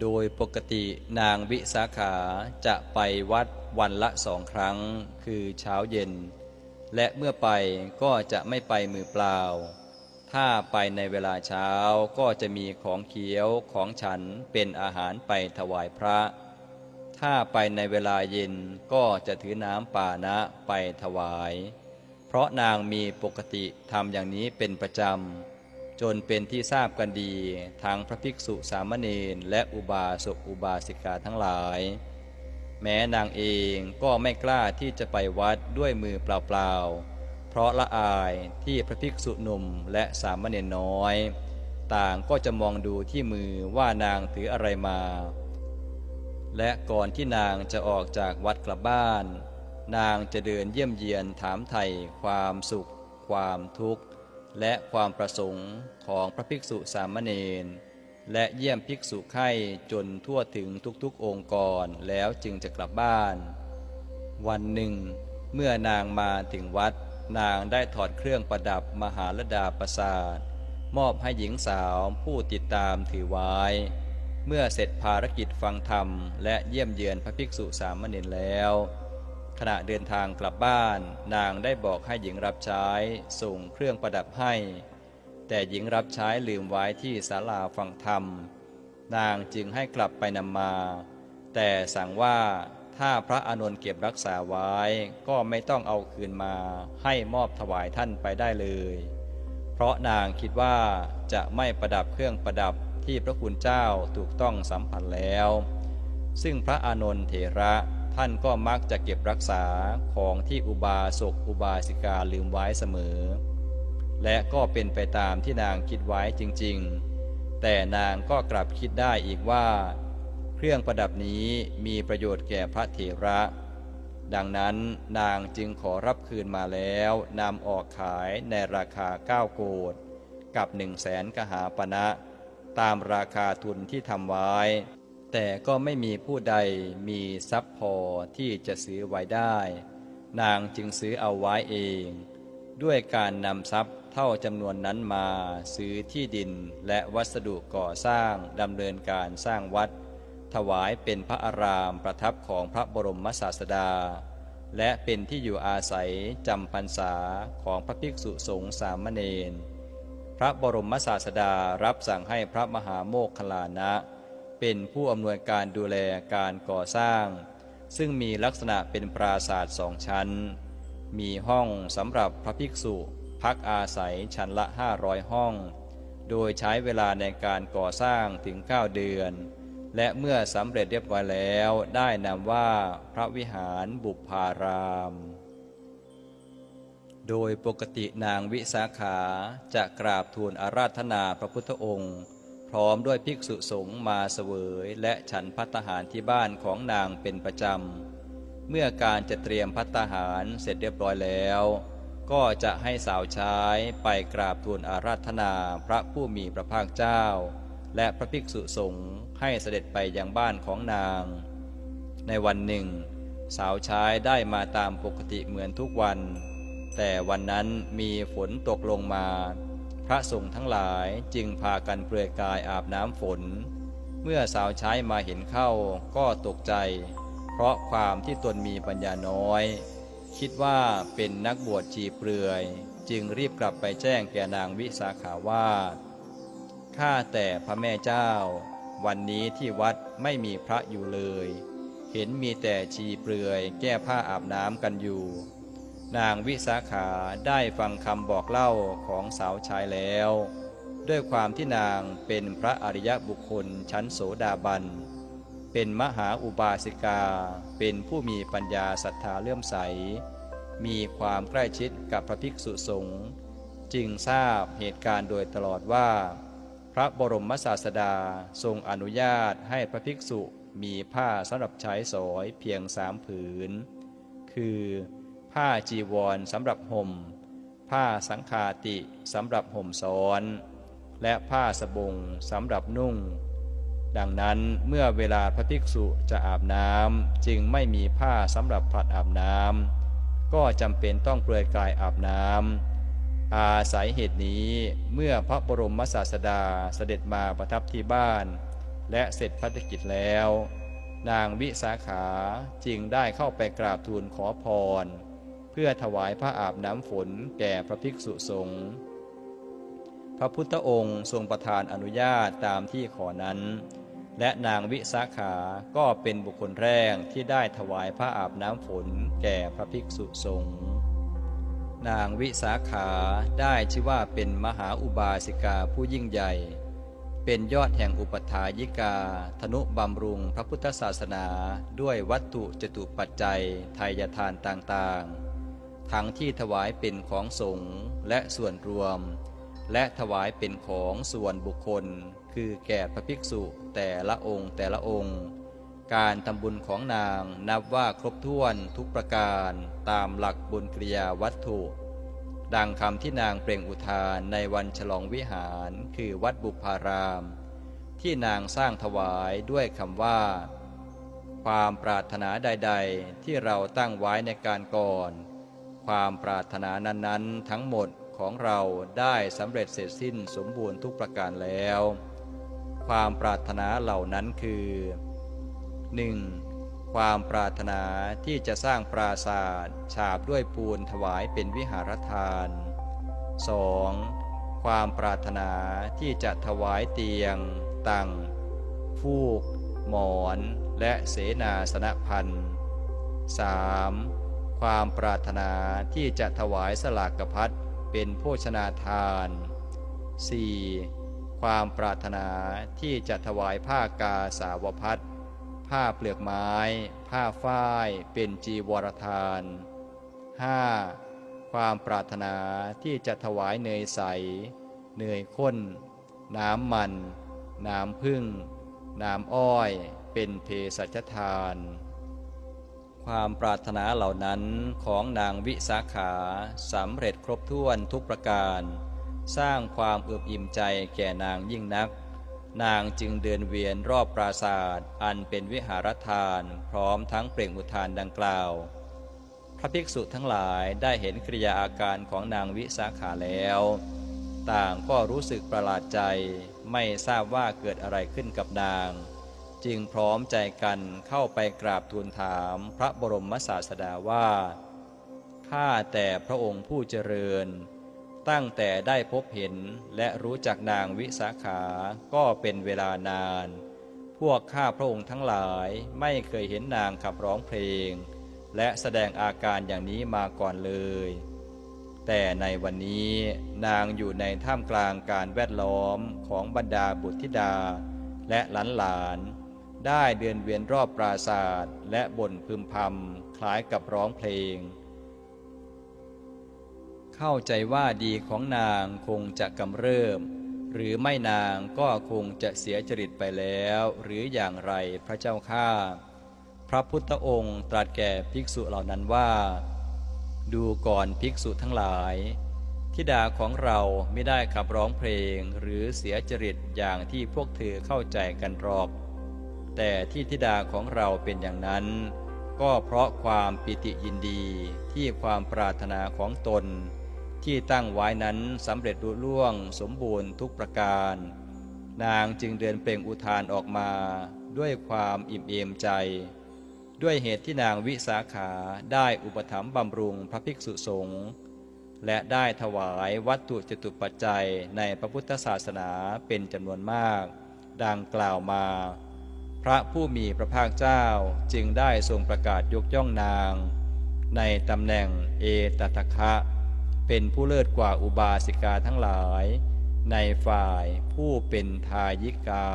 โดยปกตินางวิสาขาจะไปวัดวันละสองครั้ง คือเช้าเย็น และเมื่อไปก็จะไม่ไปมือเปล่า ถ้าไปในเวลาเช้าก็จะมีของเขียวของฉันเป็นอาหารไปถวายพระ ถ้าไปในเวลาเย็นก็จะถือน้ำป่านะไปถวาย เพราะนางมีปกติทำอย่างนี้เป็นประจำ จนเป็นที่ทราบกันดีทางพระภิกษุสามเณรและอุบาสกอุบาสิกาทั้งหลาย แม้นางเองก็ไม่กล้าที่จะไปวัดด้วยมือเปล่าๆ เพราะละอายที่พระภิกษุหนุ่มและสามเณรน้อย ต่างก็จะมองดูที่มือว่านางถืออะไรมา และก่อนที่นางจะออกจากวัดกลับบ้าน นางจะเดินเยี่ยมเยียนถามไถ่ความสุข ความทุกข์ และความประสงค์ของพระภิกษุสามเณรและเยี่ยมภิกษุไข่จนทั่วถึงทุกๆองค์กรแล้วจึงจะกลับบ้าน วันหนึ่ง เมื่อนางมาถึงวัด นางได้ถอดเครื่องประดับมหาลดาประสาทมอบให้หญิงสาวผู้ติดตามถือไว้ เมื่อเสร็จภารกิจฟังธรรม และเยี่ยมเยือนพระภิกษุสามเณรแล้ว ขณะเดินทางกลับบ้าน นางได้บอกให้หญิงรับใช้ส่งเครื่องประดับให้ แต่หญิงรับใช้ลืมไว้ที่ศาลาฟังธรรม นางจึงให้กลับไปนำมา แต่สั่งว่าถ้าพระอานนท์เก็บรักษาไว้ก็ไม่ต้องเอาคืนมาให้มอบถวายท่านไปได้เลย เพราะนางคิดว่าจะไม่ประดับเครื่องประดับที่พระคุณเจ้าถูกต้องสัมผัสแล้ว ซึ่งพระอานนท์เถระ ท่านก็มักจะเก็บรักษาของที่อุบาสกอุบาสิกาลืมไว้เสมอ และก็เป็นไปตามที่นางคิดไว้จริงๆ แต่นางก็กลับคิดได้อีกว่า เครื่องประดับนี้มีประโยชน์แก่พระเถระ ดังนั้นนางจึงขอรับคืนมาแล้วนำออกขายในราคาเก้าโกดกับหนึ่งแสนกหาปณะตามราคาทุนที่ทำไว้ แต่ก็ไม่มีผู้ใดมีทรัพย์พอที่จะซื้อไว้ได้ นางจึงซื้อเอาไว้เอง ด้วยการนำทรัพย์เท่าจำนวนนั้นมาซื้อที่ดินและวัสดุก่อสร้างดำเนินการสร้างวัด ถวายเป็นพระอารามประทับของพระบรมศาสดา และเป็นที่อยู่อาศัยจำพรรษาของพระภิกษุสงฆ์สามเณรพระบรมศาสดารับสั่งให้พระมหาโมคคลานะ เป็นผู้อำนวยการดูแลการก่อสร้าง ซึ่งมีลักษณะเป็นปราสาทสองชั้น มีห้องสำหรับพระภิกษุ พักอาศัยชั้นละ 500 ห้อง โดยใช้เวลาในการก่อสร้างถึง 9 เดือน และเมื่อสำเร็จเรียบร้อยแล้วได้นามว่าพระวิหารบุพาราม โดยปกตินางวิสาขาจะกราบทูลอาราธนาพระพุทธองค์ พร้อมด้วยภิกษุสงฆ์มาเสวยและฉันพัตหารที่บ้านของนางเป็นประจำ เมื่อการจะเตรียมพัตหารเสร็จเรียบร้อยแล้ว ก็จะให้สาวใช้ไปกราบทูลอาราธนาพระผู้มีพระภาคเจ้า และพระภิกษุสงฆ์ให้เสด็จไปยังบ้านของนาง ในวันหนึ่ง สาวใช้ได้มาตามปกติเหมือนทุกวัน แต่วันนั้นมีฝนตกลงมา ระสงฆ์ทั้งหลายจึงพากันเปลือยกายอาบน้ำฝน เมื่อสาวใช้มาเห็นเข้าก็ตกใจ เพราะความที่ตนมีปัญญาน้อย คิดว่าเป็นนักบวชชีเปลือย จึงรีบกลับไปแจ้งแก่นางวิสาขาว่าข้าแต่พระแม่เจ้า วันนี้ที่วัดไม่มีพระอยู่เลย เห็นมีแต่ชีเปลือยแก้ผ้าอาบน้ำกันอยู่ นางวิสาขาได้ฟังคำบอกเล่าของสาวชายแล้ว ด้วยความที่นางเป็นพระอริยบุคคลชั้นโสดาบัน เป็นมหาอุบาสิกา เป็นผู้มีปัญญาศรัทธาเลื่อมใส มีความใกล้ชิดกับพระภิกษุสงฆ์จึงทราบเหตุการณ์โดยตลอดว่า พระบรมศาสดาทรงอนุญาตให้พระภิกษุมีผ้าสำหรับใช้สอยเพียงสามผืน คือ ผ้าจีวรสำหรับห่ม ผ้าสังคาติสำหรับห่มซ้อน และผ้าสบงสำหรับนุ่ง ดังนั้นเมื่อเวลาพระภิกษุจะอาบน้ำจึงไม่มีผ้าสำหรับผลัดอาบน้ำก็จำเป็นต้องเปลือยกายอาบน้ำอาศัยเหตุนี้เมื่อพระบรมศาสดาเสด็จมาประทับที่บ้าน และเสร็จภารกิจแล้ว นางวิสาขาจึงได้เข้าไปกราบทูลขอพร เพื่อถวายพระอาบน้ำฝนแก่พระภิกษุสงฆ์พระพุทธองค์ทรงประทานอนุญาตตามที่ขอนั้น และนางวิสาขาก็เป็นบุคคลแรกที่ได้ถวายพระอาบน้ำฝนแก่พระภิกษุสงฆ์นางวิสาขาได้ชื่อว่าเป็นมหาอุบาสิกาผู้ยิ่งใหญ่ เป็นยอดแห่งอุปถายิกา ธนุบำรุงพระพุทธศาสนา ด้วยวัตถุจตุปัจจัยไทยทานต่างๆ ทั้งที่ถวายเป็นของสงฆ์และส่วนรวม และถวายเป็นของส่วนบุคคล คือแก่พระภิกษุแต่ละองค์แต่ละองค์ การทำบุญของนางนับว่าครบถ้วนทุกประการตามหลักบุญกริยาวัตถุ ดังคำที่นางเปล่งอุทานในวันฉลองวิหาร คือวัดบุพาราม ที่นางสร้างถวายด้วยคำว่า ความปรารถนาใด ๆ ที่เราตั้งไว้ในการก่อน ความปรารถนานั้นๆ ทั้งหมดของเราได้สำเร็จเสร็จสิ้นสมบูรณ์ทุกประการแล้ว ความปรารถนาเหล่านั้นคือ 1. ความปรารถนาที่จะสร้างปราสาทฉาบด้วยปูนถวายเป็นวิหารทาน 2. ความปรารถนาที่จะถวายเตียง ตังฟูก หมอน และเสนาสนพันธ์ 3. ความปรารถนาที่จะถวายสลากพัดเป็นโภชนาทาน 4. ความปรารถนาที่จะถวายผ้ากาสาวพัดผ้าเปลือกไม้ ผ้าฝ้ายเป็นจีวรทาน 5. ความปรารถนาที่จะถวายเนยใส เนยข้น น้ำมัน น้ำพึ่ง น้ำอ้อย เป็นเพสัชทาน ความปรารถนาเหล่านั้นของนางวิสาขาสำเร็จครบถ้วนทุกประการ สร้างความเอือบอิ่มใจแก่นางยิ่งนัก นางจึงเดินเวียนรอบปราศาสตร์อันเป็นวิหารทาน พร้อมทั้งเปล่งอุทานดังกล่าว พระภิกษุทั้งหลายได้เห็นกิริยาอาการของนางวิสาขาแล้ว ต่างก็รู้สึกประหลาดใจไม่ทราบว่าเกิดอะไรขึ้นกับนาง จึงพร้อมใจกันเข้าไปกราบทูลถามพระบรมศาสดาว่า ข้าแต่พระองค์ผู้เจริญ ตั้งแต่ได้พบเห็นและรู้จักนางวิสาขาก็เป็นเวลานาน พวกข้าพระองค์ทั้งหลายไม่เคยเห็นนางขับร้องเพลง และแสดงอาการอย่างนี้มาก่อนเลย แต่ในวันนี้นางอยู่ในท่ามกลางการแวดล้อมของบรรดาบุตรธิดาและหลานหลาน ได้เดินเวียนรอบปราศาสตร์และบ่นพึมพำคล้ายกับร้องเพลง เข้าใจว่าดีของนางคงจะกำเริบหรือไม่นางก็คงจะเสียจริตไปแล้ว หรืออย่างไรพระเจ้าข้าพระพุทธองค์ตรัสแก่ภิกษุเหล่านั้นว่า ดูก่อนภิกษุทั้งหลายทิดาของเราไม่ได้ขับร้องเพลงหรือเสียจริตอย่างที่พวกเธอเข้าใจกันหรอก แต่ที่ทิดาของเราเป็นอย่างนั้น ก็เพราะความปิติยินดีที่ความปรารถนาของตน ที่ตั้งไว้นั้นสำเร็จรุล่วงสมบูรณ์ทุกประการ นางจึงเดินเปล่งอุทานออกมาด้วยความอิ่มเอมใจ ด้วยเหตุที่นางวิสาขาได้อุปถัมภ์บำรุงพระภิกษุสงฆ์และได้ถวายวัตถุจตุปัจจัยในพระพุทธศาสนาเป็นจำนวนมาก ดังกล่าวมา พระผู้มีพระภาคเจ้าจึงได้ทรงประกาศยกย่องนาง ในตำแหน่งเอตตะคะ เป็นผู้เลิศกว่าอุบาสิกาทั้งหลาย ในฝ่ายผู้เป็นทายิกา